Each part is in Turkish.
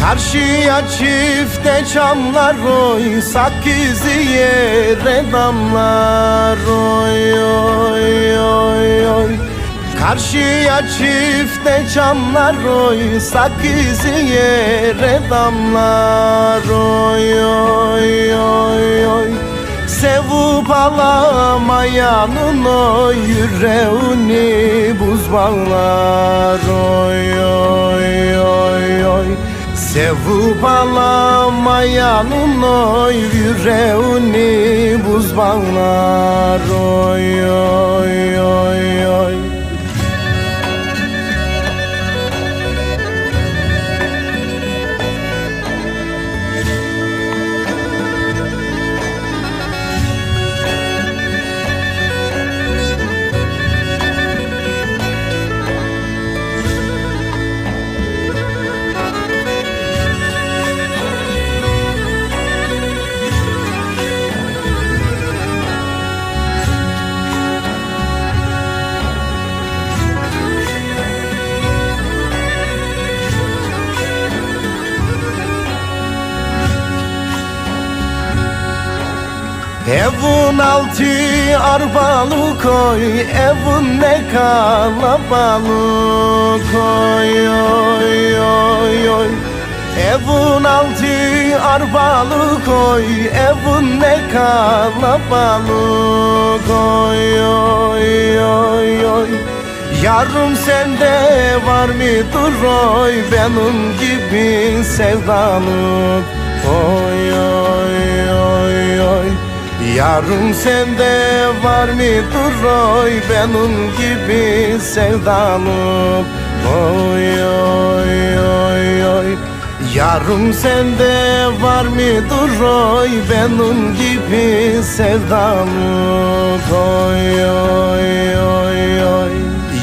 Karşıya çifte çamlar oy Sakizi yere damlar oy oy oy oy. Karşıya çifte çamlar oy Sakizi yere damlar oy oy oy oy. Sevup alamayanın o yüreğini buz bağlar. Oy Sevup alamayanın o yüreğini buz bağlar. Oy oy oy oy Evun altı arbalı koy Evun ne kalabalık Oy oy oy oy. Evun altı arbalı koy Evun ne kalabalık Oy oy oy oy. Yarım sende var mıdır oy Benim gibi sevdalık Yarım sende var mıdır oy benim gibi sevdalım Oy oy oy oy. Yarım sende var mıdır oy benim gibi sevdalım Oy oy oy oy.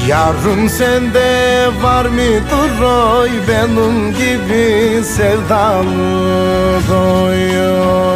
Yarım sende var mıdır oy benim gibi oy oy oy